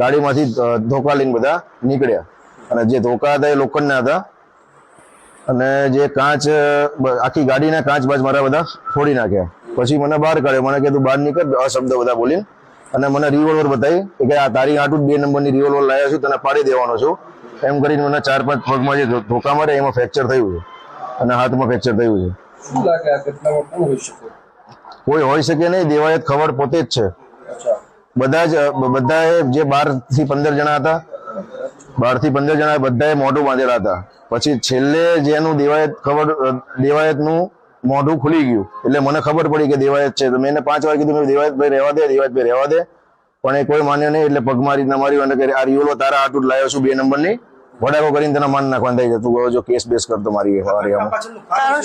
ગાડીમાંથી ધોકા લઈને બધા નીકળ્યા. અને જે ધોકા હતા એ લોખંડના હતા. અને જે કાચ આખી ગાડીના કાચ બાજ મારા બધા ફોડી નાખ્યા. પછી મને બહાર કાઢ્યો. મને કીધું બહાર નીકળ. અશબ્દ શબ્દ બધા બોલીને. અને મને રિવોલ્વર બતાવી કે આ તારી આટું બે નંબરની રિવોલ્વર લાવ્યા છું તને પાડી દેવાનો છું. એમ કરીને મને ચાર પાંચ પગમાં જે ધોકા મારે એમાં ફ્રેક્ચર થયું છે. અને હાથમાં ફ્રેક્ચર થયું છે. કોઈ હોઈ શકે નહીં. દેવાયત ખબર પોતે જ છે. બધા જ બધાએ જે બારથી પંદર જણા હતા બારથી પંદર જણા બધાએ મોઢું બાંધેલા હતા. પછી છેલ્લે જેનું દેવાયત ખબર દેવાયતનું મોઢું ખુલી ગયું. એટલે મને ખબર પડી કે દેવાયત છે. તો મેં એને પાંચ વાર કીધું મેં દેવાયત ભાઈ રહેવા દે દેવાયત ભાઈ રહેવા દે. પણ એ કોઈ માન્યો નહીં એટલે પગ મારી ના માર્યું અને કે આ રિયોલો તારા આટલું લાવ્યો છું બે નંબરની. વડાકો કરીને તને માન નાખવાનું થઈ જતું જો કેસ બેસ કરતો મારી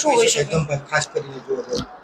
શું ખાસ કરીને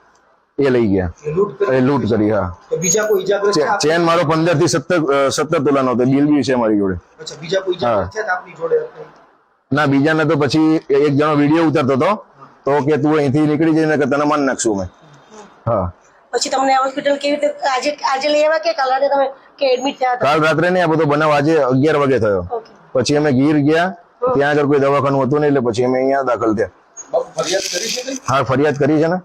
એ લઈ ગયા એ લૂંટ કરી એ લૂંટ કરી હા તો બીજા કોઈ ઈજાગ્રસ્ત ચે- થયા? ચેન મારો પંદરથી સત્તર સત્તર તોલાનો હતો બિલ બી છે મારી જોડે અચ્છા બીજા કોઈ ઈજાગ્રસ્ત થયા હતા આપની જોડે ના બીજાને તો પછી એક જણો વીડિયો ઉતારતો હતો તો કે તું અહીંથી નીકળી જઈને કે તને માન નાખશું અમે. હા. પછી તમને હોસ્પિટલ કેવી રીતે આજે આજે લઈ આવ્યા કે કાલ રાતે તમે કે એડમિટ થયા હતા? કાલ રાત્રે ને આ બધો બનાવ આજે અગિયાર વાગે થયો. ઓકે. પછી અમે ગીર ગયા ત્યાં આગળ કોઈ દવાખાનું હતું નહીં એટલે પછી અમે અહીંયા દાખલ થયા. બાપુ ફરિયાદ કરી છે કઈ? હા ફરિયાદ કરી છે ને.